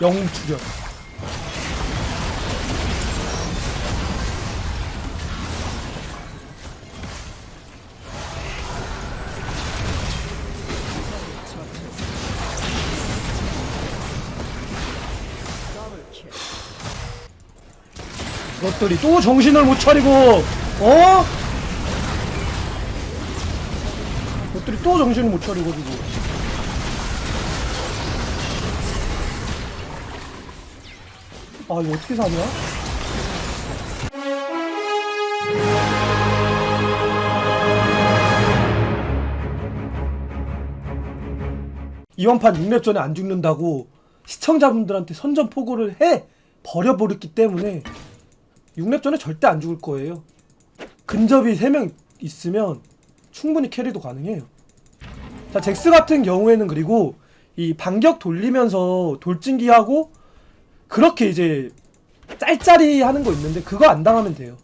영웅 출연. 이것들이 또 정신을 못 차리고 어? 이것들이 또 정신을 못 차리고 지금 아 이거 어떻게 사냐? 이번 판 6렙 전에 안 죽는다고 시청자분들한테 선전포고를 해 버려버렸기 때문에 6렙 전에 절대 안 죽을 거예요. 근접이 3명 있으면 충분히 캐리도 가능해요. 자, 잭스 같은 경우에는 그리고 이 반격 돌리면서 돌진기 하고 그렇게 이제 짤짤이 하는 거 있는데 그거 안 당하면 돼요.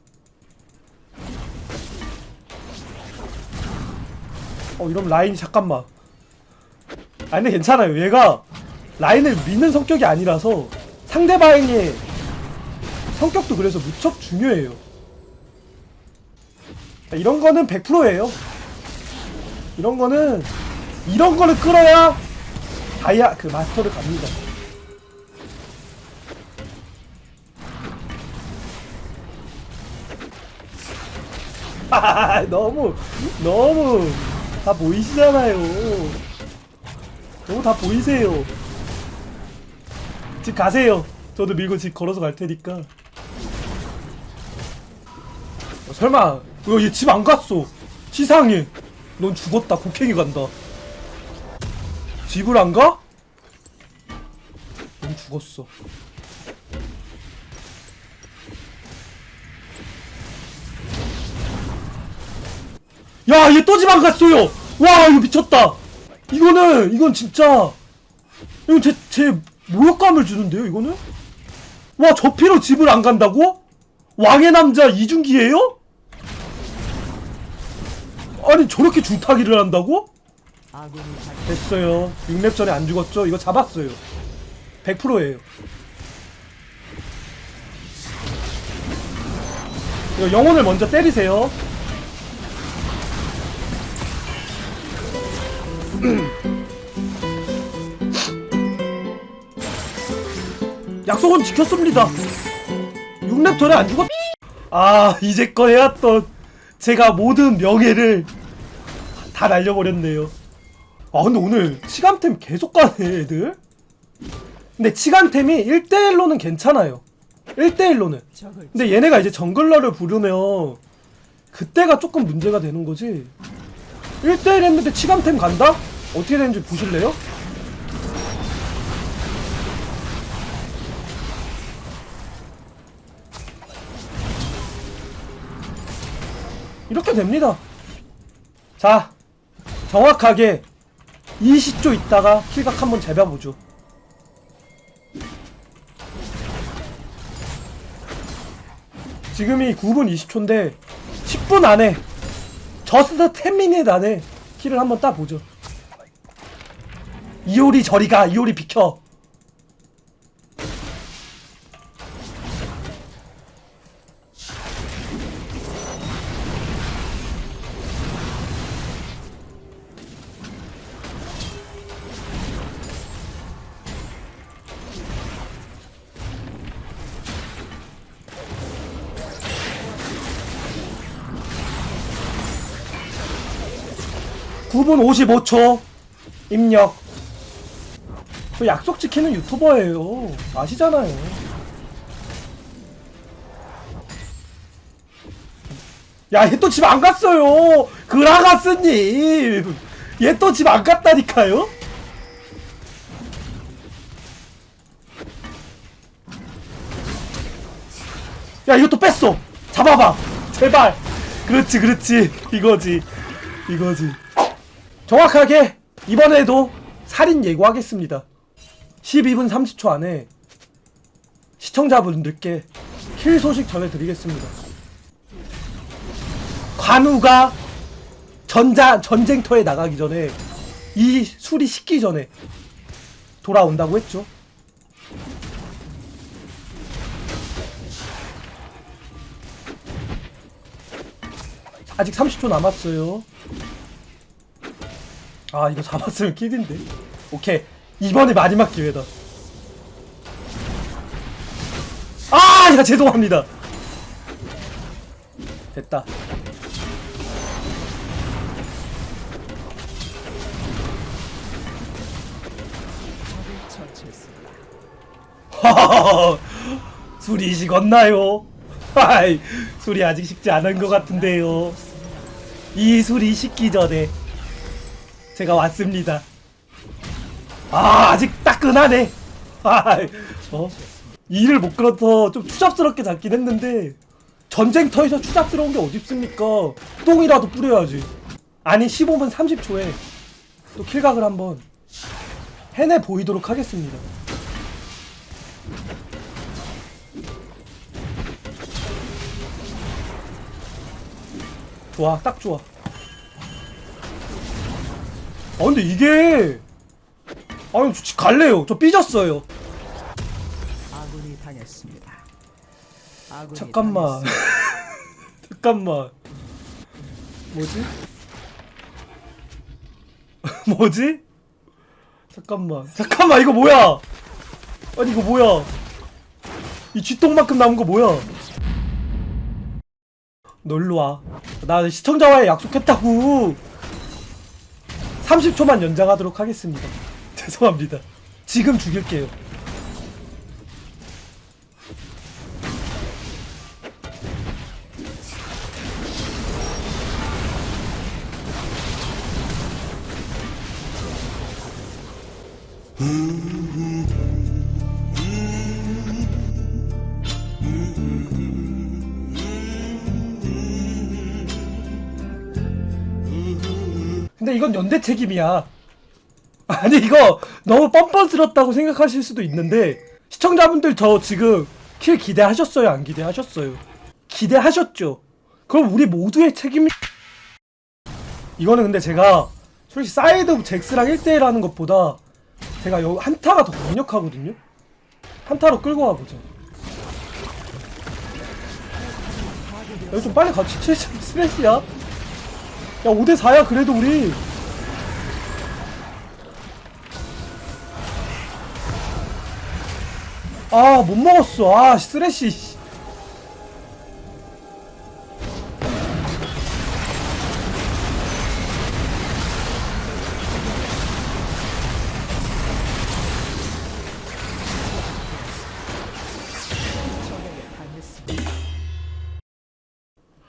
어, 이러면 라인이 잠깐만. 아, 근데 괜찮아요. 얘가 라인을 미는 성격이 아니라서 상대방의 성격도 그래서 무척 중요해요. 자, 이런 거는 100%예요. 이런 거는 이런 거를 끌어야 다이아 그 마스터를 갑니다. 아, 너무 너무 다 보이시잖아요. 너무 다 보이세요. 집 가세요. 저도 밀고 집 걸어서 갈 테니까. 어, 설마 이거 얘 집 안 갔어. 시상해. 넌 죽었다. 곡괭이 간다. 집을 안 가? 넌 죽었어. 야, 얘또집안 갔어요. 와, 이거 미쳤다. 이거는 이건 진짜 이건 제, 제 모욕감을 주는데요, 이거는? 와, 저 피로 집을 안 간다고? 왕의 남자 이준기예요? 아니, 저렇게 중타기를 한다고? 됐어요. 6렙 전에 안 죽었죠? 이거 잡았어요. 100%예요. 이거 영혼을 먼저 때리세요. 약속은 지켰습니다. 6렙 전에 안 죽었. 아 이제껏 해왔던 제가 모든 명예를 다 날려버렸네요. 아 근데 오늘 치감템 계속 가네 애들. 근데 치감템이 1대1로는 괜찮아요. 1대1로는. 근데 얘네가 이제 정글러를 부르면 그때가 조금 문제가 되는 거지. 1대1 했는데 치감템 간다? 어떻게 되는지 보실래요? 이렇게 됩니다. 자, 정확하게 20조 있다가 킬각 한번 재봐보죠. 지금이 9분 20초인데 10분 안에 저스트 10미닛 안에 킬을 한번 따보죠. 이효리 저리가 이효리 비켜. 구분 55초 입력. 저 약속 지키는 유튜버예요. 아시잖아요. 야, 얘 또 집 안 갔어요. 그라가스님. 얘 또 집 안 갔다니까요? 야, 이것도 뺐어. 잡아봐. 제발. 그렇지, 그렇지. 이거지. 이거지. 정확하게 이번에도 살인 예고하겠습니다. 12분 30초 안에 시청자분들께 킬 소식 전해드리겠습니다. 관우가 전자, 전쟁터에 나가기 전에 이 술이 식기 전에 돌아온다고 했죠. 아직 30초 남았어요. 아 이거 잡았으면 킬인데. 오케이 이번에 마지막 기회다. 아, 야 죄송합니다. 됐다. 술이 식었나요? 하이, 술이 아직 식지 않은 것 같은데요. 이 술이 식기 전에 제가 왔습니다. 아, 아직 따끈하네. 하이, 어? 일을 못 끌어서 좀 추잡스럽게 잡긴 했는데 전쟁터에서 추잡스러운 게 어디 있습니까? 똥이라도 뿌려야지. 아니 15분 30초에 또 킬각을 한번 해내 보이도록 하겠습니다. 좋아, 딱 좋아. 아 근데 이게 아니 저집 갈래요. 저 삐졌어요. 아군이 당했습니다. 아군이 잠깐만. 당했습니다. 잠깐만. 뭐지? 뭐지? 잠깐만. 잠깐만 이거 뭐야? 아니 이거 뭐야? 이 쥐똥만큼 남은 거 뭐야? 너 일로 와. 나 시청자와의 약속했다고. 30초만 연장하도록 하겠습니다. 죄송합니다. 지금 죽일게요. 근데 이건 연대 책임이야. 아니 이거 너무 뻔뻔스럽다고 생각하실 수도 있는데 시청자분들 저 지금 킬 기대하셨어요? 안 기대하셨어요? 기대하셨죠? 그럼 우리 모두의 책임이 이거는 근데 제가 솔직히 사이드 잭스랑 1대1 하는 것보다 제가 여 한타가 더 강력하거든요? 한타로 끌고 가보자 여기 좀 빨리 같이 치자 스레시야 야 5대4야 그래도 우리 아 못 먹었어 아 쓰레쉬 씨.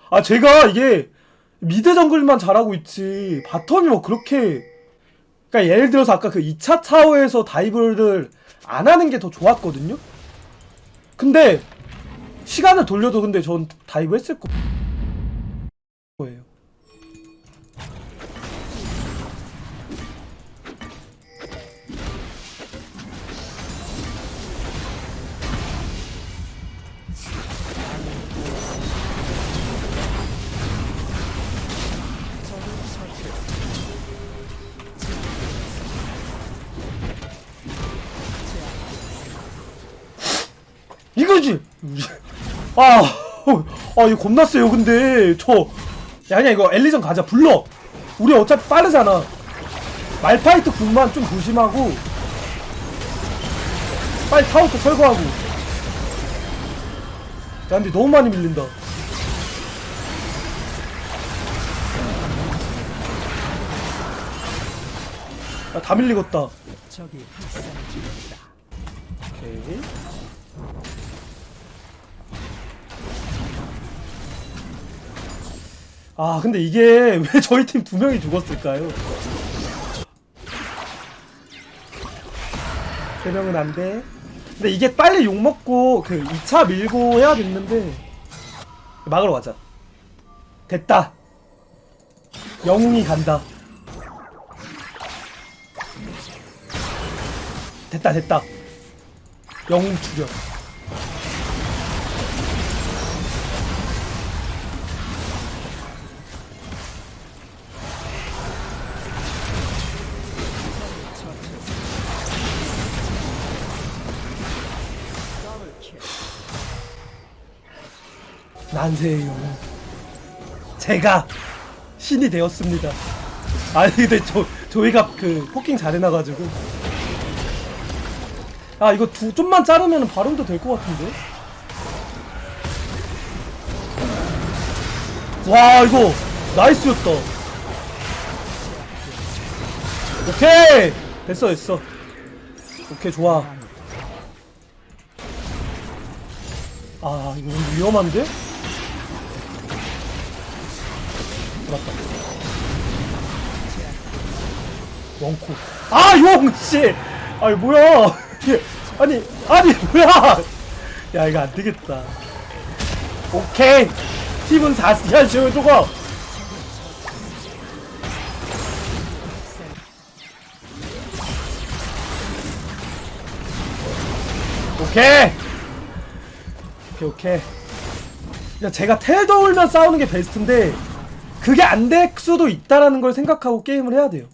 아 제가 이게 미드 정글만 잘하고 있지. 바텀이 뭐 그렇게. 그러니까 예를 들어서 아까 그 2차 타워에서 다이브를 안 하는 게 더 좋았거든요? 근데 시간을 돌려도 근데 전 다이브 했을 거- 이거지 아, 어, 아 이거 겁나 세요 근데. 저 야, 아니야 이거 엘리전 가자. 불러. 우리 어차피 빠르잖아. 말파이트 궁만 좀 조심하고 빨리 타워도 철거하고. 야 근데 너무 많이 밀린다. 야, 다 밀리겠다. 오케이 아 근데 이게 왜 저희 팀 두 명이 죽었을까요? 세 명은 안 돼. 근데 이게 빨리 욕 먹고 그 2차 밀고 해야 됐는데 막으러 가자. 됐다. 영웅이 간다. 됐다 됐다. 영웅 죽여. 영웅. 제가 신이 되었습니다. 아니 근데 저 저희가 그 포킹 잘 해놔가지고 아 이거 두 좀만 자르면 바론도 될 것 같은데. 와 이거 나이스였다. 오케이 됐어 됐어. 오케이 좋아. 아 이거 위험한데? 맞다. 원코. 아, 용 씨. 아니 뭐야? 아니 아니 뭐야? 야 이거 안 되겠다. 오케이. 팀은 4시간 쉬어 두고. 오케이. 오케이 오케이. 야 제가 텔 돌면 싸우는 게 베스트인데 그게 안 될 수도 있다라는 걸 생각하고 게임을 해야 돼요.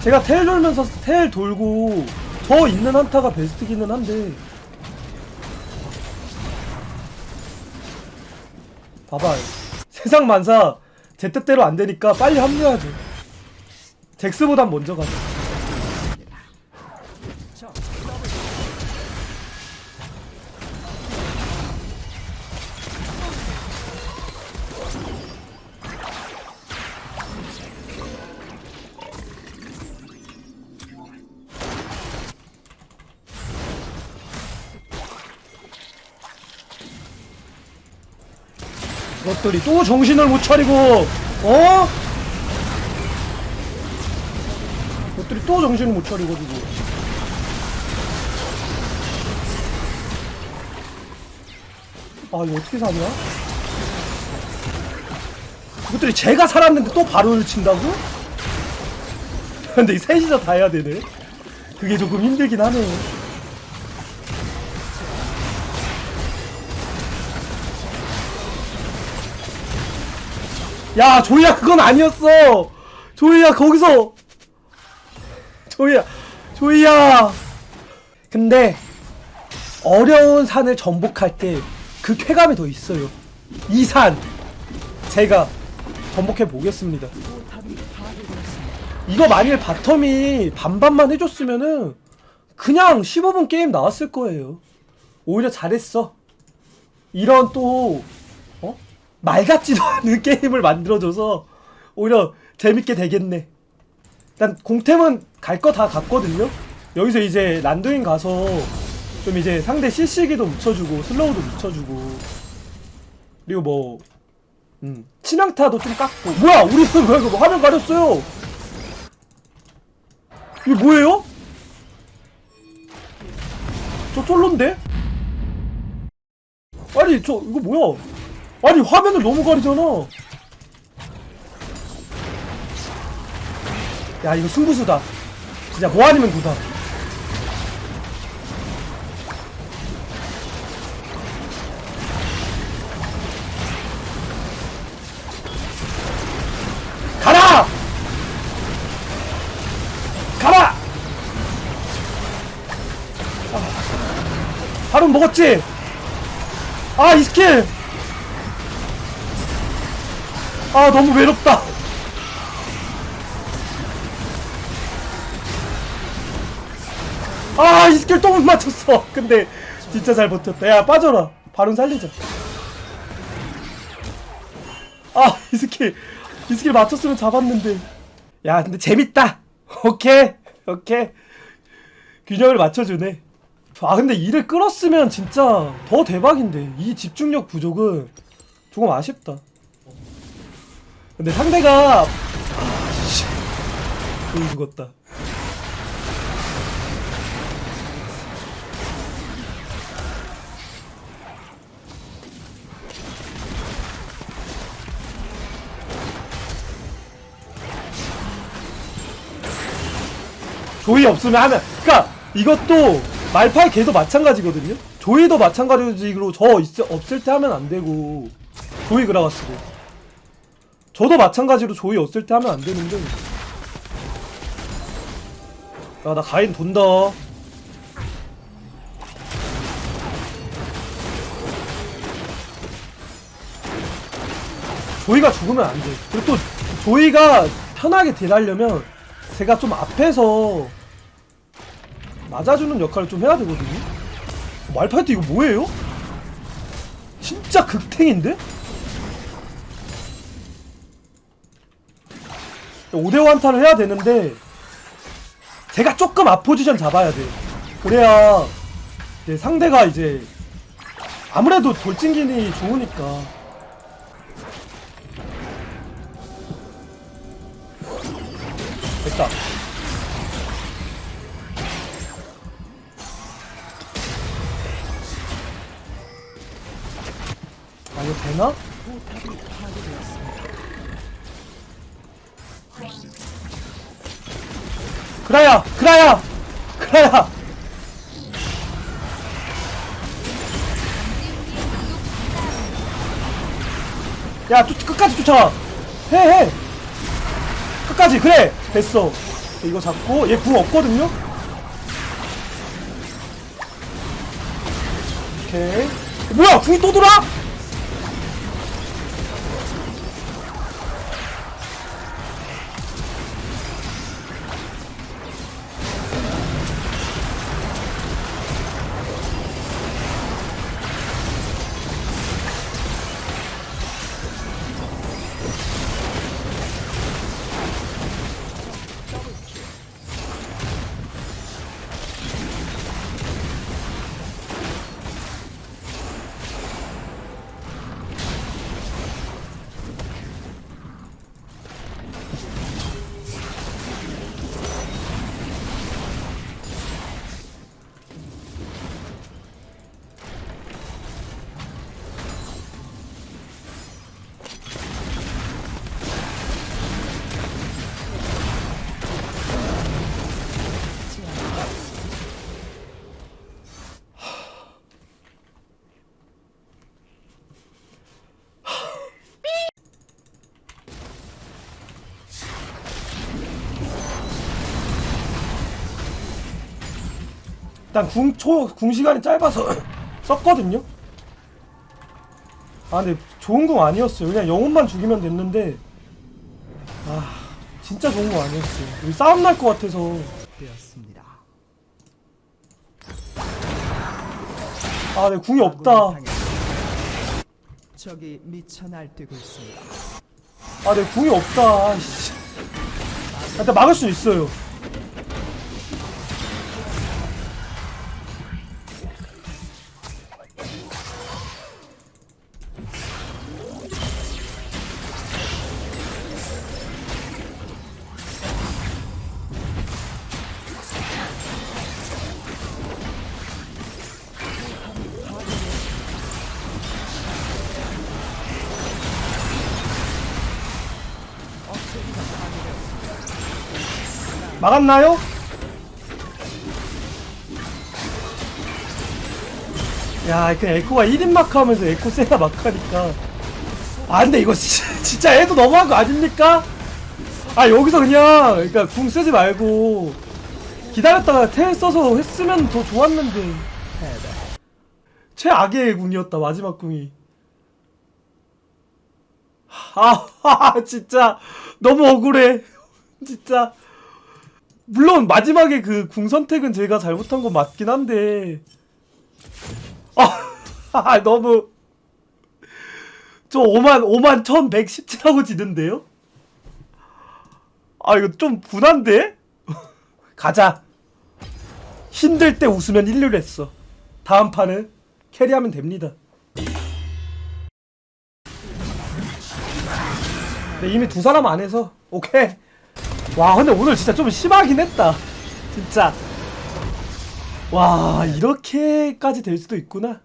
제가 텔 돌면서 텔 돌고 저 있는 한타가 베스트기는 한데 봐봐요. 세상 만사 제 뜻대로 안 되니까 빨리 합류하죠. 잭스보단 먼저 가죠. 것들이 또 정신을 못 차리고 어? 이것들이 또 정신을 못 차리고 지금 아 이거 어떻게 사냐? 이것들이 제가 살았는데 또 바로를 친다고? 근데 이 셋이서 다 해야 되네 그게 조금 힘들긴 하네 야 조이야 그건 아니었어. 조이야 거기서. 조이야 조이야. 근데 어려운 산을 전복할 때 그 쾌감이 더 있어요. 이 산 제가 전복해 보겠습니다. 이거 만일 바텀이 반반만 해줬으면은 그냥 15분 게임 나왔을 거예요. 오히려 잘했어. 이런 또 어? 말 같지도 않은 게임을 만들어줘서 오히려 재밌게 되겠네. 일단 공템은 갈 거 다 갔거든요. 여기서 이제 란도인 가서 좀 이제 상대 CC기도 묻혀주고 슬로우도 묻혀주고 그리고 뭐 음, 치명타도 좀 깎고 뭐야 우리 왜 이거 화면 가렸어요? 이게 뭐예요? 저 솔로인데? 아니 저 이거 뭐야? 아니 화면을 너무 가리잖아. 야 이거 승부수다. 진짜 뭐 아니면 구다. 가라! 가라! 아, 바로 먹었지? 아, 이 스킬! 아, 너무 외롭다. 아, 이 스킬 또 못 맞췄어. 근데, 진짜 잘 버텼다. 야, 빠져라. 바로 살리자. 아, 이 스킬. 이 스킬 맞췄으면 잡았는데. 야, 근데 재밌다. 오케이. 오케이. 균형을 맞춰주네. 아, 근데 이를 끌었으면 진짜 더 대박인데. 이 집중력 부족은 조금 아쉽다. 근데 상대가. 아, 씨. 돈 죽었다. 조이 없으면 하면 그니까 이것도 말파의 개도 마찬가지거든요 조이도 마찬가지로 저 있, 없을 때 하면 안 되고 조이 그라가스고 저도 마찬가지로 조이 없을 때 하면 안 되는데 야 나 가인 돈다 조이가 죽으면 안 돼. 그리고 또 조이가 편하게 딜하려면 제가 좀 앞에서 맞아주는 역할을 좀 해야 되거든요. 말파이트 이거 뭐예요? 진짜 극탱인데? 5대5 한타를 해야 되는데 제가 조금 앞포지션 잡아야 돼. 그래야 이제 상대가 이제 아무래도 돌진기니 좋으니까 됐다. 아 이거 되나? 그라야! 그라야! 그라야! 야, 쫓, 끝까지 쫓아와! 해, 해! 끝까지, 그래! 됐어. 이거 잡고, 얘 궁 없거든요? 오케이. 뭐야, 궁이 또 돌아? 일단 궁, 초, 궁 시간이 짧아서 썼거든요? 아, 근데 좋은 궁 아니었어요. 그냥 영혼만 죽이면 됐는데, 아, 진짜 좋은 궁 아니었어요. 여기 싸움 날 것 같아서. 되었습니다. 아, 내 궁이 없다. 적이 미쳐 날뛰고 있습니다. 아, 내 궁이 없다. 아, 일단 막을 수 있어요. 막았나요? 야, 그냥 에코가 1인 마크 하면서 에코 세나 마크 하니까. 아, 근데 이거 진짜, 진짜 해도 너무한 거 아닙니까? 아, 여기서 그냥, 그러니까 궁 쓰지 말고, 기다렸다가 텔 써서 했으면 더 좋았는데. 최악의 궁이었다, 마지막 궁이. 아, 진짜, 너무 억울해. 진짜. 물론, 마지막에 그 궁 선택은 제가 잘못한 건 맞긴 한데. 아, 너무. 저 5만, 5만 1117하고 지는데요? 아, 이거 좀 분한데? 가자. 힘들 때 웃으면 일류를 했어. 다음 판은 캐리하면 됩니다. 네, 이미 두 사람 안 해서 오케이. 와 근데 오늘 진짜 좀 심하긴 했다. 진짜. 와 이렇게까지 될 수도 있구나.